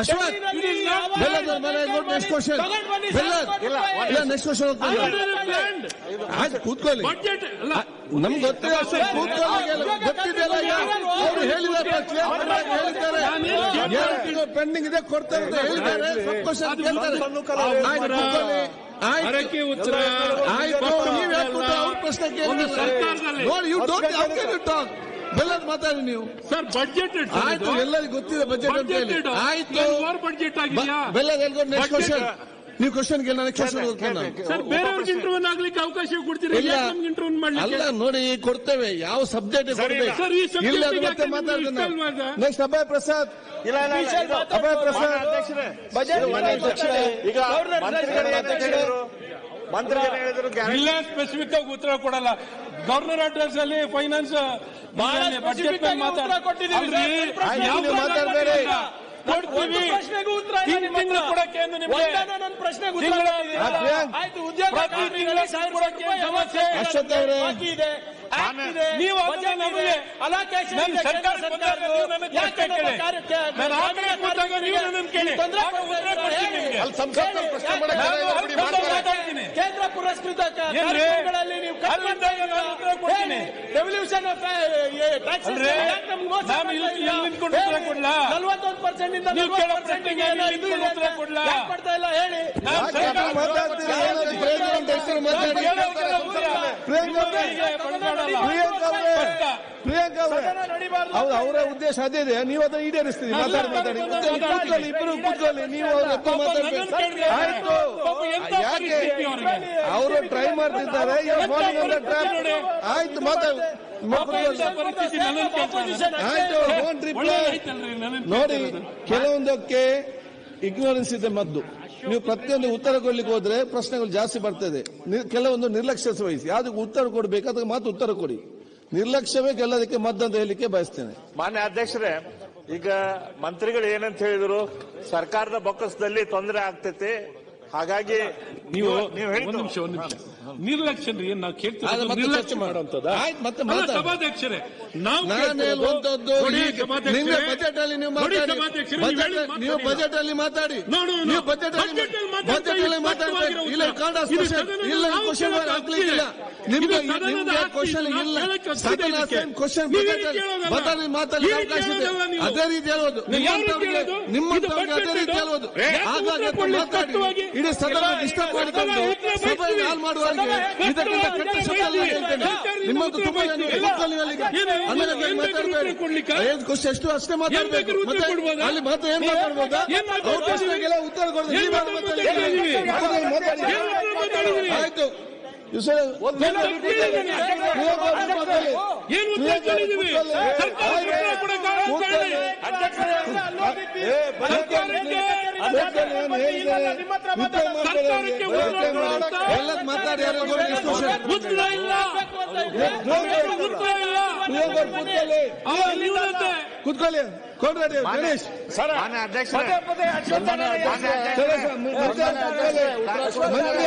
Ashwath next question ಇಲ್ಲ next question ಹೋಗ್ತಾರೆ ಆಯ್ತು ಕೂತ್ಕೊಳ್ಳಿ. ನಮ್ಗೆ ಗೊತ್ತಿದೆ ಅಶ್ವಥ್ ಕೂತ್ಕೊಳ್ಳಿ ಗೊತ್ತಿದೆಯಲ್ಲ ಈಗ? ಅವ್ರು ಹೇಳಿದ್ದಾರೆ. ಹೇಳಿದ್ದಾರೆ ಪೆಂಡಿಂಗ್ ಇದೆ ಕೊಡ್ತಾರೆ ಅಂತ ಹೇಳಿದ್ದಾರೆ ಸಬ್ ಕ್ವಶನ್ ಕೇಳ್ತಾರೆ. ಆಯ್ತು ಕೂತ್ಕೊಳ್ಳಿ. ಆಯ್ತು. ನೀವ್ ಅವ್ರ ಪ್ರಶ್ನೆ ಕೇಳಿ ಸರ್ಕಾರದಲ್ಲಿ ನೋಡಿ you don't how can you talk Bellad ಮಾತಾಡಿ ನೀವು. ಸರ್ ಬಜೆಟ್ ಆಯ್ತು ಎಲ್ಲರಿಗೂ ಗೊತ್ತಿದೆ ಬಜೆಟ್ ಅಂತ ಹೇಳಿ. ಆಯ್ತು. ಬಜೆಟ್ ಆಗಿದೆಯಾ? ಬೆಲ್ಲದ್ ನೆಕ್ಸ್ಟ್ ಕ್ವಶನ್ ನೀವು ಕ್ವಶನ್ ನನಗೆ ಸರ್ ಬೇರೆಯವ್ರಿಗೆ ಇಂಟರ್ವ್ಯೂ ಆಗ್ಲಿಕ್ಕೆ ಅವಕಾಶ ಕೊಡ್ತೀರಿ? ಇಲ್ಲ. ಯಾಕೆ ನಮ್ಗೆ ಇಂಟರ್ವ್ಯೂ ಮಾಡ್ಲಿಕ್ಕೆ? ಅಲ್ಲ ನೋಡಿ ಕೊಡ್ತೇವೆ. ಯಾವ ಸಬ್ಜೆಕ್ಟ್ ಕೊಡ್ಬೇಕು? ಸರ್, ಇಲ್ಲ ಮತ್ತೆ ಮಾತಾಡ್ತೇನೆ? ನೆಕ್ಸ್ಟ್ ಅಭಯ್ ಪ್ರಸಾದ್. ಇಲ್ಲ ಅಭಯ್ ಪ್ರಸಾದ್. ಬಜೆಟ್ ಈಗ ಮಂತ್ರಿಗಳು ಹೇಳಿದ್ರು ಮಂತ್ರಿಗಳು ಹೇಳಿದ್ರು ಗ್ಯಾರಂಟಿ. ಇಲ್ಲ ಸ್ಪೆಸಿಫಿಕ್ ಆಗಿ ಉತ್ತರ ಕೊಡಲ್ಲ. ಗವರ್ನರ್ ಅಡ್ರೆಸ್ ಅಲ್ಲಿ ಫೈನಾನ್ಸ್ ನೀವು ಕೇಂದ್ರ ಪುರಸ್ಕೃತ? ಕಾರ್ಯಕ್ರಮಗಳಲ್ಲಿ ನೀವು cut ಆಫ್ ಟ್ಯಾಕ್ಸ್ ನಲ್ವತ್ತೊಂದು ಪರ್ಸೆಂಟ್ ಉತ್ತರ ಕೊಡ್ತೀನಿ. ಹೇಳಿ. Revolution of, taxes ಅಲ್ರಿ? ಯಾಕೆ ನಮ್ಗೆ ಮೋಸ ನಾನು ಮಾಡ್ತಾ ಇಲ್ಲಿ- ಇದ್ದೀರಾ? ಇಲ್ಲಿ ನಿಂತ್ಕೊಂಡು ಉತ್ತರ ಹೇಳಿ. ಕೊಡ್ಲಾ? 41% ಇಂದ 40% ಪ್ರಶ್ನೆಗೆ ಏನೋ ಇಲ್ಲಿ ಇದು ನಿಂತ್ಕೊಂಡು ಇದೆ ಉತ್ತರ ಅಂತ ಕೊಡ್ಲಾ? ಯಾಕೆ ಮಾಡ್ತಾ ಇಲ್ಲ ಹೇಳಿ ಮಾತಾಡ್ತೀರಿ? ಏನಾದ್ರು ಪ್ರೆಸಿಡೆಂಟ್ ಹೆಸರು ಮಾತಾಡಿ ಪ್ರಿಯಾಂಕ್ ಅವ್ರೆ, ಪ್ರಿಯಾಂಕ್ ಅವ್ರೆ, ಪ್ರಿಯಾಂಕ್ ಅವ್ರೆ ಸದನ ನಡಿಬಾರ್ದು ಹೌದು ಅವರ ಉದ್ದೇಶ ಅದೇ ಇದೆ. ನೀವು ಅದನ್ನ ಈಡೇರಿಸ್ತೀರಿ ಮಾತಾಡಿ ಮಾತಾಡಿ ಕೂತ್ಕೊಳ್ಳಿ ಇಬ್ಬರು ಕೂತ್ಕೊಳ್ಳಿ ನೀವು ಅವ್ರ ಎದ್ದು ಮಾತಾಡ್ಬೇಕು. ಆಯ್ತು. ಯಾಕೆ? ಅವರು ಟ್ರೈ ಮಾಡ್ತಿದ್ದಾರೆ ಆಯ್ತು ಮಾತಾಡಿ. ಆಯ್ತು ನೋಡಿ. ಕೆಲವೊಂದಕ್ಕೆ ಇಗ್ನೋರೆನ್ಸ್ ಇದೆ ಮದ್ದು. ನೀವು ಪ್ರತಿಯೊಂದು ಉತ್ತರ ಕೊಡ್ಲಿಕ್ಕೆ ಹೋದ್ರೆ ಪ್ರಶ್ನೆಗಳು ಜಾಸ್ತಿ ಬರ್ತದೆ. ಕೆಲವೊಂದು ನಿರ್ಲಕ್ಷ್ಯ ವಹಿಸಿ ಯಾವ್ದಕ್ಕೆ ಉತ್ತರ ಕೊಡ್ಬೇಕು ಅದಕ್ಕೆ ಮಾತು ಉತ್ತರ ಕೊಡಿ. ನಿರ್ಲಕ್ಷ್ಯವೇ ಗೆಲ್ಲೋದಕ್ಕೆ ಮದ್ದು ಅಂತ ಹೇಳಲಿಕ್ಕೆ ಬಯಸ್ತೇನೆ ಮಾನ್ಯ ಅಧ್ಯಕ್ಷರೇ ಈಗ ಮಂತ್ರಿಗಳು ಏನಂತ ಹೇಳಿದ್ರು ಸರ್ಕಾರದ ಬೊಕ್ಕಸದಲ್ಲಿ ತೊಂದರೆ ಆಗ್ತೈತಿ ಹಾಗಾಗಿ ನೀವು ನೀವು ಒಂದು ನಿಮಿಷ ಒಂದು ನಿಮಿಷ ನಿರ್ಲಕ್ಷ್ಯ ರೀ ನಾವು ಕೇಳ್ತೀವಿ ನಿರ್ಲಕ್ಷ್ಯ ಚರ್ಚೆ ಮಾಡು. ಮಾಡುವಂತದ ಆಯ್ತು, ಮತ್ತೆ ಮಾತಾಡು. ಸಭಾಧ್ಯಕ್ಷರೇ ನಾವು ನಾನು ಹೇಳುವಂತದ್ದು ಬಜೆಟ್ ಅಲ್ಲಿ ನೀವು ನೋಡಿ, ಮಾತಾಡಿ ನೀವು ಮಾತಾಡಿ. ಬಜೆಟ್ ಅಲ್ಲಿ ಮಾತಾಡಿ. ನೀವು ಬಜೆಟ್ ಅಲ್ಲಿ ಬಜೆಟ್ ಸ್ಪಷ್ಟವಾಗಿರೋ ಇಲ್ಲ. ಕಾಂಡ ಇಲ್ಲ ಕ್ವಶನ್ ಹಾಕ್ಲಿಕ್ಕಿಲ್ಲ. ನಿಮ್ಗೆ ನಿಮ್ಗೆ ಕ್ವಶನ್ ಇಲ್ಲ. ಸದನ. ಕ್ವಶನ್. ಬದಲಿ ಮಾತಾಡಲಿಕ್ಕೆ ಅವಕಾಶ ಇದೆ. ಅದೇ ರೀತಿ ಹೇಳೋದು. ನಿಮ್ಮ ನಿಮ್ಮಂತವ್ರಿಗೆ ನಿಮ್ಮಂತವ್ರಿಗೆ ಅದೇ ರೀತಿ ಹೇಳೋದು. ಕೊಡ್ಲಿಕ್ಕೆ ಮಾತಾಡಿ? ಇಡೀ ಸದನ ಡಿಸ್ಟರ್ಬ್ ಮಾಡಿಕೊಂಡು ಸಭೆ. ಮಾಡುವವರಿಗೆ ಇದಕ್ಕಿಂತ ಕೆಟ್ಟ. ಹೇಳ್ತೇನೆ. ನಿಮ್ಮದು ತುಂಬಾ ಆಮೇಲೆ ಮಾತಾಡಬೇಡಿ? ಏನ್ ಎಷ್ಟು ಅಷ್ಟೇ ಮಾತಾಡಬೇಕು. ಮತ್ತೆ? ಅಲ್ಲಿ ಮತ್ತೆ ಏನ್ ಮಾತಾಡ್ಬೋದಾ? ಅವ್ರ ಪ್ರಶ್ನೆಗೆಲ್ಲ ಉತ್ತರ ಕೊಡೋದು? ಆಯ್ತು. ಕೂತ್ಕೊಳ್ಳಿ ಅವ್ರ ನಿವೃತ್ತೆ ಕೂತ್ಕೊಳ್ಳಿ ಕೊಡ್ರಿ ಗಣೇಶ್ ಮಾನ್ಯ ಅಧ್ಯಕ್ಷರೇ ಸರಿ, ಸರ್, ಮಂತ್ರಿ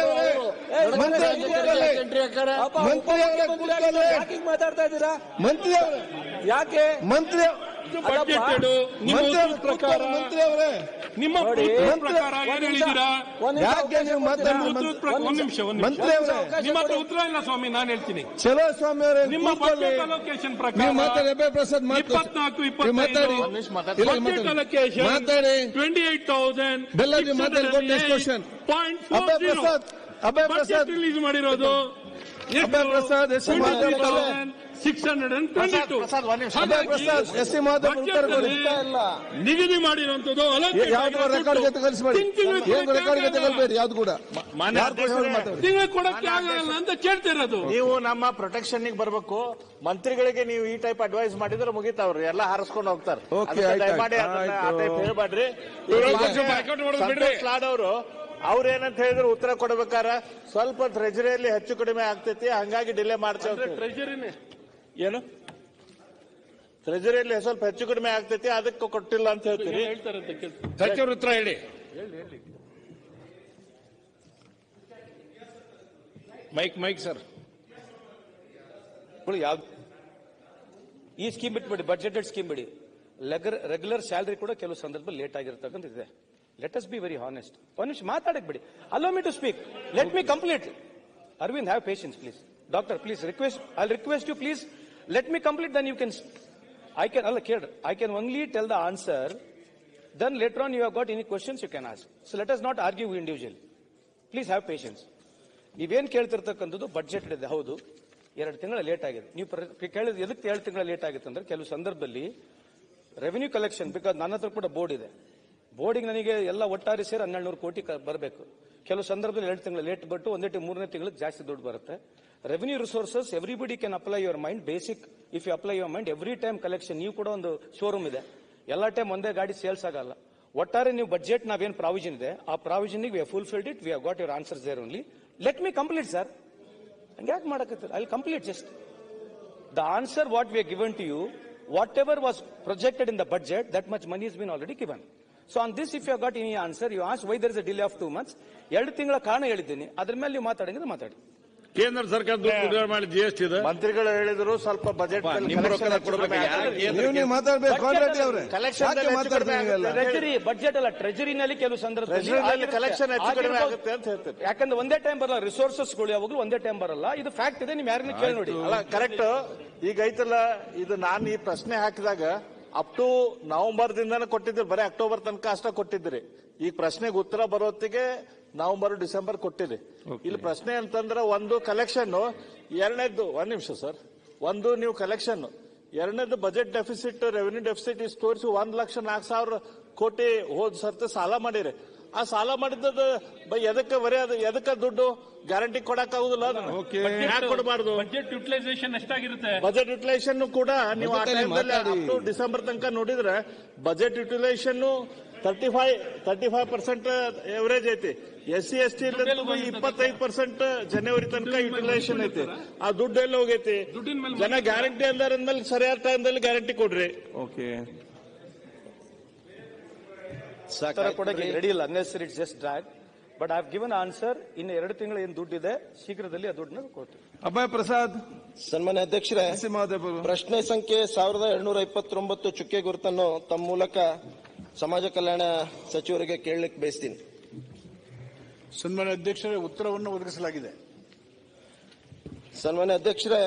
ಯಾಕೆ ಮಾತಾಡ್ತಾ ಇದ್ದೀರಾ? ಮಂತ್ರಿ ಅವರೇ. ಯಾಕೆ? ಮಂತ್ರಿ ಬಜೆಟ್ ನಿಮ್ಮ ಮಂತ್ರಿ ಉತ್ತರ ಅವರೇ ಪ್ರಕಾರ. ಮಂತ್ರಿ ಅವರೇ. ನಿಮ್ಮ ಉತ್ತರ ಪ್ರಕಾರ ಏನ್ ಹೇಳಿದ್ದೀರಾ ಮಂತ್ರಿ? ಅವರೇ. ನಿಮ್ಮ ಹತ್ರ ಉತ್ತರ ಇಲ್ಲ ಸ್ವಾಮಿ ನಾನು ಹೇಳ್ತೀನಿ. ಚಲೋ ಸ್ವಾಮಿ ಅವರೇ ನಿಮ್ಮ ಬಜೆಟ್ ಅಲೋಕೇಶನ್ ಪ್ರಕಾರ ಮಾತಾಡಿ ಪ್ರಸಾದ್ ಇಪ್ಪತ್ನಾಲ್ಕು ಇಪ್ಪತ್ತೈದು. ಅಲೋಕೇಶನ್ ಮಾತಾಡಿ. ಟ್ವೆಂಟಿ ಏಟ್ ತೌಸಂಡ್ ಬೆಲ್ಲ ಮಾತಾಡಿ. ಅಭಯ ಪ್ರಸಾದ್. ಅಭಯ ಪ್ರಸಾದ್ ರಿಲೀಸ್ ಮಾಡಿರೋದು? Abhaya Prasad S six hundred and twenty two Prasad Abhaya S C Madhav ನಿಗದಿ ಮಾಡಿರುವಂತದ್ದು ಯಾವ್ದು ರೆಕಾರ್ಡ್ ಜೊತೆ ಏನು ರೆಕಾರ್ಡ್ ಜೊತೆ ಯಾವ್ದು ಕೂಡ. ತಿಂಗಳು ಕೊಡಕ್ಕೆ ಆಗಲ್ಲ ಅಂತ ಕೇಳ್ತಿರೋದು. ನೀವು ನಮ್ಮ ಪ್ರೊಟೆಕ್ಷನ್ ಬರಬೇಕು. ಮಂತ್ರಿಗಳಿಗೆ ನೀವು ಈ ಟೈಪ್ ಅಡ್ವೈಸ್ ಮಾಡಿದ್ರೆ ಮುಗಿತಾವ್ರಿ ಎಲ್ಲ ಹಾರಿಸ್ಕೊಂಡು ಹೋಗ್ತಾರೆ. ದಯಮಾಡಿ ಹೇಳ್ಬೇಡ್ರಿ. ಲಾಡ್ ಅವರು ಅವ್ರ ಏನಂತ ಹೇಳಿದ್ರು ಉತ್ತರ ಕೊಡ್ಬೇಕಾರ ಸ್ವಲ್ಪ ಟ್ರೆಜರಿಯಲ್ಲಿ ಹೆಚ್ಚು ಕಡಿಮೆ ಆಗ್ತೈತಿ ಹಂಗಾಗಿ ಡಿಲೇ ಮಾಡ್ತೇವೆ ಟ್ರೆಜರಿನೇ ಏನು? ಟ್ರೆಜರಿಯಲ್ಲಿ ಸ್ವಲ್ಪ ಹೆಚ್ಚು ಕಡಿಮೆ ಆಗ್ತೈತಿ ಅದಕ್ಕೆ ಕೊಟ್ಟಿಲ್ಲ ಅಂತ ಹೇಳ್ತೀರಿ. ಹೇಳ್ತಾರೆ ಅಂತ ಕೇಳ್ತಾರೆ ಸಚಿವರು ಉತ್ತರ ಹೇಳಿ. Mike mike sir. ಯಾವ್ದು? ಈ ಸ್ಕೀಮ್ ಬಿಟ್ಬಿಡಿ ಬಜೆಟೆಡ್ ಸ್ಕೀಮ್ ಬಿಡಿ. ರೆಗ್ಯುಲರ್ ಸ್ಯಾಲರಿ ಕೂಡ ಕೆಲವು ಸಂದರ್ಭದಲ್ಲಿ ಲೇಟ್ ಆಗಿರ್ತಕ್ಕಂಥ ಇದೆ let us be very honest ಒಂದು ನಿಮಿಷ ಮಾತಾಡಕ್ ಬಿಡಿ. Allow me to speak let me complete Arvind have patience please doctor please request I request you please let me complete then you can I can ಅಲ್ಲ, ಕೇಳ್ರಿ. I can only tell the answer then later on you have got any questions you can ask so let us not argue individual please have patience ನೀವೇನ್ ಕೇಳ್ತಿರ್ತಕ್ಕಂಥದ್ದು budget ಇದೆ, ಹೌದು. ಎರಡು ತಿಂಗಳ late ಆಗಿದೆ. ನೀವು ಪ್ರ- ಕೇಳಿದ ಎದಕ್ಕೆ ಎರಡು ತಿಂಗಳ ಲೇಟ್ ಆಗುತ್ತೆ ಅಂದ್ರೆ ಕೆಲವು ಸಂದರ್ಭದಲ್ಲಿ ರೆವಿನ್ಯೂ ಕಲೆಕ್ಷನ್ ಬಿಕಾಸ್ ನನ್ನ ಹತ್ರ ಕೂಡ ಬೋರ್ಡ್ ಇದೆ. ಬೋರ್ಡಿಗೆ ನನಗೆ ಎಲ್ಲ ಒಟ್ಟಾರೆ ಸೇರಿ ಹನ್ನೆರಡು ಕೋಟಿ ಬರಬೇಕು. ಕೆಲವು ಸಂದರ್ಭದಲ್ಲಿ ಎರಡು ತಿಂಗಳು ಲೇಟ್ ಬಿಟ್ಟು ಒಂದೇ ಟಿ- ಮೂರನೇ ತಿಂಗಳಿಗೆ ಜಾಸ್ತಿ ದುಡ್ಡು ಬರುತ್ತೆ. Revenue resources everybody can apply your mind basic if you apply your mind every time collection ನೀವು ಕೂಡ ಒಂದು ಶೋರೂಮ್ ಇದೆ. ಎಲ್ಲ ಟೈಮ್ ಒಂದೇ ಗಾಡಿ ಸೇಲ್ಸ್ ಆಗಲ್ಲ. ಒಟ್ಟಾರೆ ನೀವು ಬಜೆಟ್ ನಾವೇನು ಪ್ರಾವಿಷನ್ ಇದೆ, ಆ provision we fulfilled it we got your answers there only let me complete sir ಹಂಗ್ಯಾಕೆ ಮಾಡಕತ್ತೀರ? I complete just the answer what we given to you whatever was projected in the budget that much money is been already given. So on this if you got in answer you ask why there is a delay of two months ಎರಡು ತಿಂಗಳ ಕಾರಣ ಹೇಳಿದ್ದೀನಿ. ಅದ್ರ ಮೇಲೆ ನೀವು ಮಾತಾಡಂಗಿದ್ರೆ ಮಾತಾಡಿ. ಕೇಂದ್ರ ಸರ್ಕಾರ ಮಾಡಿ ಜಿ ಎಸ್ ಟಿ ಇದೆ. ಮಂತ್ರಿಗಳು ಹೇಳಿದ್ರು ಸ್ವಲ್ಪ ಬಜೆಟ್. ಟ್ರೆಜರಿ ಬಜೆಟ್ ಅಲ್ಲ ಟ್ರೆಜರಿನಲ್ಲಿ ಕೆಲವು ಸಂದರ್ಭದಲ್ಲಿ ಕಲೆಕ್ಷನ್ ಆಗುತ್ತೆ ಅಂತ ಹೇಳ್ತಾರೆ. ಯಾಕಂದ್ರೆ ಒಂದೇ ಟೈಮ್ ಬರಲ್ಲ ರಿಸೋರ್ಸಸ್ಗಳು ಯಾವಾಗಲೂ ಒಂದೇ ಟೈಮ್ ಬರಲ್ಲ. ಇದು ಫ್ಯಾಕ್ಟ್ ಇದೆ ನೀವು ಯಾರನ್ನ ಕೇಳಿ ನೋಡಿ. ಅಲ್ಲ ಕರೆಕ್ಟ್ ಈಗ ಐತಲ್ಲ ಇದು ನಾನು ಈ ಪ್ರಶ್ನೆ ಹಾಕಿದಾಗ ಅಪ್ ಟು ನವೆಂಬರ್ ದಿಂದಾನೆ ಕೊಟ್ಟಿದ್ರಿ ಬರೀ ಅಕ್ಟೋಬರ್ ತನಕ ಅಷ್ಟೇ ಕೊಟ್ಟಿದ್ರಿ ಈ ಪ್ರಶ್ನೆಗೆ ಉತ್ತರ ಬರೋತ್ತಿಗೆ ನವೆಂಬರ್ ಡಿಸೆಂಬರ್ ಕೊಟ್ಟಿರಿ. ಇಲ್ಲಿ ಪ್ರಶ್ನೆ ಅಂತಂದ್ರೆ ಒಂದು ಕಲೆಕ್ಷನ್ ಎರಡನೇದ್ದು ಒಂದ್ ನಿಮಿಷ ಸರ್. ಒಂದು ನೀವು ಕಲೆಕ್ಷನ್ ಎರಡನೇದು ಬಜೆಟ್ ಡೆಫಿಸಿಟ್ ರೆವೆನ್ಯೂ ಡೆಫಿಸಿಟ್ ಇಷ್ಟು ತೋರಿಸಿ ಒಂದ್ ಲಕ್ಷ ನಾಲ್ಕು ಸಾವಿರ ಕೋಟಿ ಹೋದ್ ಸರ್ತಿ ಸಾಲ ಮಾಡಿರಿ. ಆ ಸಾಲ ಮಾಡಿದ್ದದು ಬೈ ಎದಕ್ಕೆ ಬರೀ ಅದು ಎದಕ್ಕೆ ದುಡ್ಡು? ಗ್ಯಾರಂಟಿ ಕೊಡಕ್ ಆಗುದಿಲ್ಲ ಕೊಡಬಾರ್ದು? ಬಜೆಟ್ ಯುಟಿಲೈಸೇಷನ್ ಎಷ್ಟಾಗಿರುತ್ತೆ? ಬಜೆಟ್ ಯುಟಿಲೈಸೇಷನ್ ಕೂಡ ನೀವು ಆ ಟೈಮಲ್ಲಿ ಅಲ್ಲಿ ಅಪ್ ಟು ಡಿಸೆಂಬರ್ ತನಕ ನೋಡಿದ್ರೆ budget utilisation thirty five thirty five percent average ಐತಿ ಎಸ್ ಸಿ ಎಸ್ ಟಿ ಇಪ್ಪತ್ತೈದು ಪರ್ಸೆಂಟ್ ಜನವರಿ ತನಕ ಯುಟಿಲೈಸೇಷನ್ ಐತಿ. ಆ ದುಡ್ಡು ಎಲ್ಲ ಹೋಗೈತಿ ಜನ ಗ್ಯಾರಂಟಿ ಅಂದಾರ ಅಂದ್ಮೇಲೆ ಸರಿಯಾದ ಟೈಮ್ದಲ್ಲಿ ಗ್ಯಾರಂಟಿ ಕೊಡ್ರಿ. ಓಕೆ. ಉತ್ತರ ಕೊಡಕ್ಕೆ ರೆಡಿ ಇಲ್ಲ. Unnecessary it's just drag but I have given answer ಇನ್ನು ಎರಡು ತಿಂಗಳು ಏನು ದುಡ್ಡಿದೆ ಶೀಘ್ರದಲ್ಲಿ ಆ ದುಡ್ಡನ್ನ ಕೊಡ್ತೀವಿ. ಅಭಯ್ ಪ್ರಸಾದ್. ಸನ್ಮಾನ್ಯ ಅಧ್ಯಕ್ಷರೇ ಪ್ರಶ್ನೆ ಸಂಖ್ಯೆ ಸಾವಿರದ ಎರಡ್ನೂರ ಇಪ್ಪತ್ತೊಂಬತ್ತು ಚುಕ್ಕೆ ಗುರುತನ್ನು ತಮ್ಮ ಮೂಲಕ ಸಮಾಜ ಕಲ್ಯಾಣ ಸಚಿವರಿಗೆ ಕೇಳಲಿಕ್ಕೆ ಬಯಸ್ತೀನಿ. ಸನ್ಮಾನ್ಯ ಅಧ್ಯಕ್ಷರೇ ಉತ್ತರವನ್ನು ಒದಗಿಸಲಾಗಿದೆ. ಸನ್ಮಾನ್ಯ ಅಧ್ಯಕ್ಷರೇ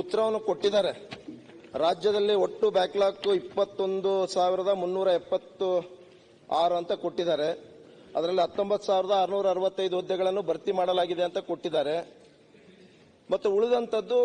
ಉತ್ತರವನ್ನು ಕೊಟ್ಟಿದ್ದಾರೆ. ರಾಜ್ಯದಲ್ಲಿ ಒಟ್ಟು ಬ್ಯಾಕ್ಲಾಗ್ ಇಪ್ಪತ್ತೊಂದು ಸಾವಿರದ ಮುನ್ನೂರ ಎಪ್ಪತ್ತು ಆರು ಅಂತ ಕೊಟ್ಟಿದ್ದಾರೆ. ಅದರಲ್ಲಿ ಹತ್ತೊಂಬತ್ತು ಸಾವಿರದ ಆರುನೂರ ಅರವತ್ತೈದು ಹುದ್ದೆಗಳನ್ನು ಭರ್ತಿ ಮಾಡಲಾಗಿದೆ ಅಂತ ಕೊಟ್ಟಿದ್ದಾರೆ. ಮತ್ತು ಉಳಿದಂಥದ್ದು